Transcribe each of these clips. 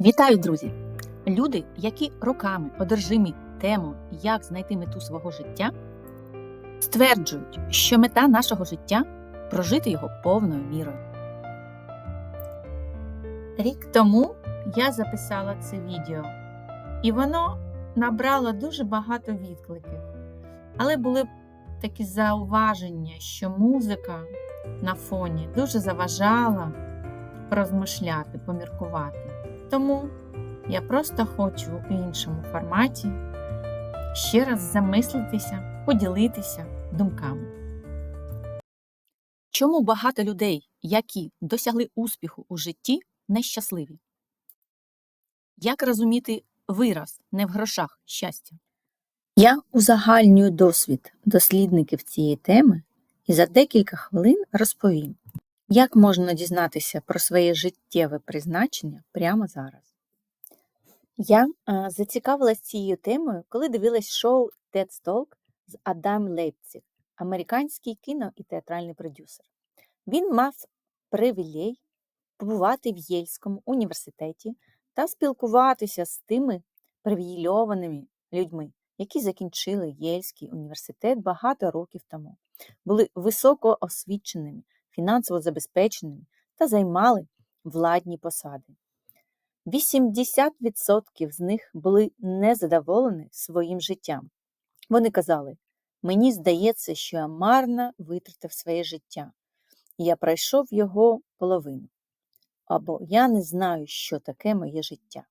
Вітаю, друзі! Люди, які роками одержимі тему, як знайти мету свого життя, стверджують, що мета нашого життя прожити його повною мірою. Рік тому я записала це відео, і воно набрало дуже багато відкликів. Але були такі зауваження, що музика на фоні дуже заважала порозмишляти, поміркувати. Тому я просто хочу в іншому форматі ще раз замислитися, поділитися думками. Чому багато людей, які досягли успіху у житті, нещасливі? Як розуміти вираз не в грошах щастя? Я узагальнюю досвід дослідників цієї теми і за декілька хвилин розповім, як можна дізнатися про своє життєве призначення прямо зараз? Я зацікавилась цією темою, коли дивилась шоу TED Talk з Адам Лейпциг, американський кіно і театральний продюсер. Він мав привілей побувати в Єльському університеті та спілкуватися з тими привілейованими людьми, які закінчили Єльський університет багато років тому, були високо освіченими, фінансово забезпеченими та займали владні посади. 80% з них були незадоволені своїм життям. Вони казали: мені здається, що я марно витратив своє життя, і я пройшов його половину. Або я не знаю, що таке моє життя.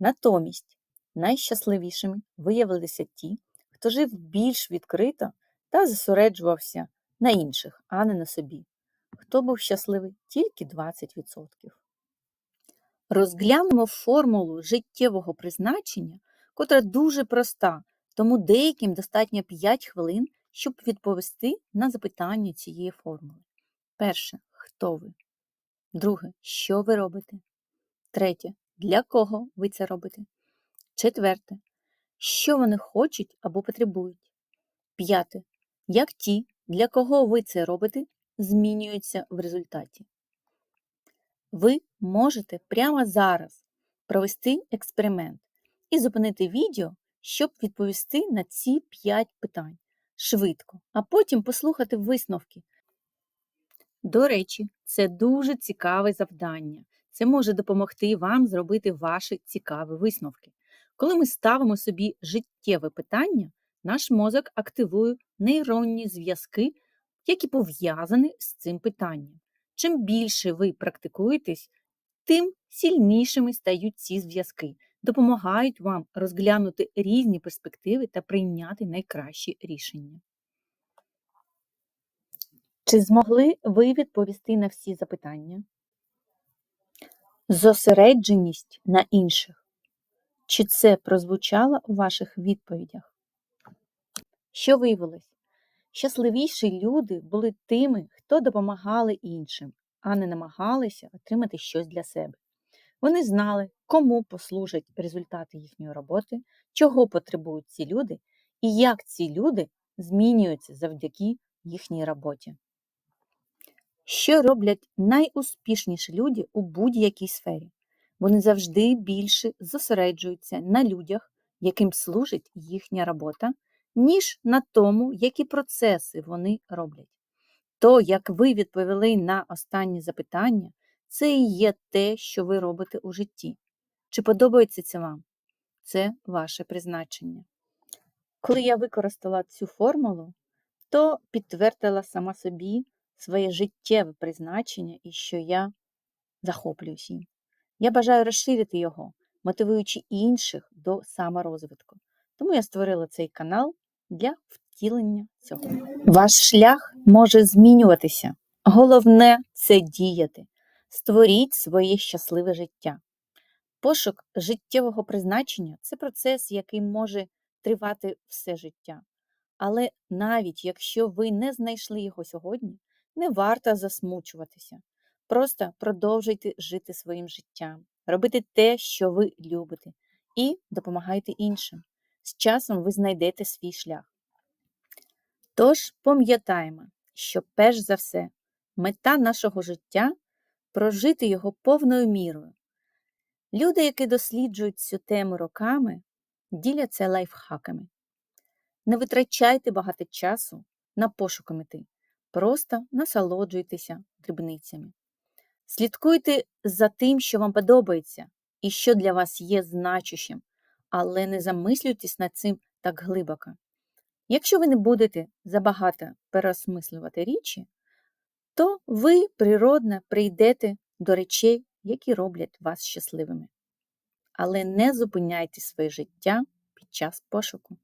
Натомість найщасливішими виявилися ті, хто жив більш відкрито та зосереджувався на інших, а не на собі. Хто був щасливий тільки 20%. Розглянемо формулу життєвого призначення, котра дуже проста, тому деяким достатньо 5 хвилин, щоб відповісти на запитання цієї формули. Перше, хто ви? Друге, що ви робите? Третє, для кого ви це робите? Четверте, що вони хочуть або потребують? П'яте, як ті, для кого ви це робите, змінюються в результаті. Ви можете прямо зараз провести експеримент і зупинити відео, щоб відповісти на ці 5 питань швидко, а потім послухати висновки. До речі, це дуже цікаве завдання. Це може допомогти вам зробити ваші цікаві висновки. Коли ми ставимо собі життєве питання, наш мозок активує нейронні зв'язки, які пов'язані з цим питанням. Чим більше ви практикуєтесь, тим сильнішими стають ці зв'язки, допомагають вам розглянути різні перспективи та прийняти найкращі рішення. Чи змогли ви відповісти на всі запитання? Зосередженість на інших. Чи це прозвучало у ваших відповідях? Що виявилось? Щасливіші люди були тими, хто допомагали іншим, а не намагалися отримати щось для себе. Вони знали, кому послужать результати їхньої роботи, чого потребують ці люди і як ці люди змінюються завдяки їхній роботі. Що роблять найуспішніші люди у будь-якій сфері? Вони завжди більше зосереджуються на людях, яким служить їхня робота, ніж на тому, які процеси вони роблять. То, як ви відповіли на останнє запитання, це і є те, що ви робите у житті. Чи подобається це вам? Це ваше призначення. Коли я використала цю формулу, то підтвердила сама собі своє життєве призначення і що я захоплююсь їм. Я бажаю розширити його, мотивуючи інших до саморозвитку. Тому я створила цей канал для втілення цього. Ваш шлях може змінюватися. Головне це діяти. Створіть своє щасливе життя. Пошук життєвого призначення це процес, який може тривати все життя. Але навіть якщо ви не знайшли його сьогодні, не варто засмучуватися. Просто продовжуйте жити своїм життям, робити те, що ви любите, і допомагайте іншим. З часом ви знайдете свій шлях. Тож пам'ятаємо, що перш за все, мета нашого життя прожити його повною мірою, Люди, які досліджують цю тему роками, діляться лайфхаками. Не витрачайте багато часу на пошуки мети, просто насолоджуйтеся дрібницями. Слідкуйте за тим, що вам подобається і що для вас є значущим, але не замислюйтесь над цим так глибоко. Якщо ви не будете забагато переосмислювати річі, то ви природно прийдете до речей, які роблять вас щасливими. Але не зупиняйте своє життя під час пошуку.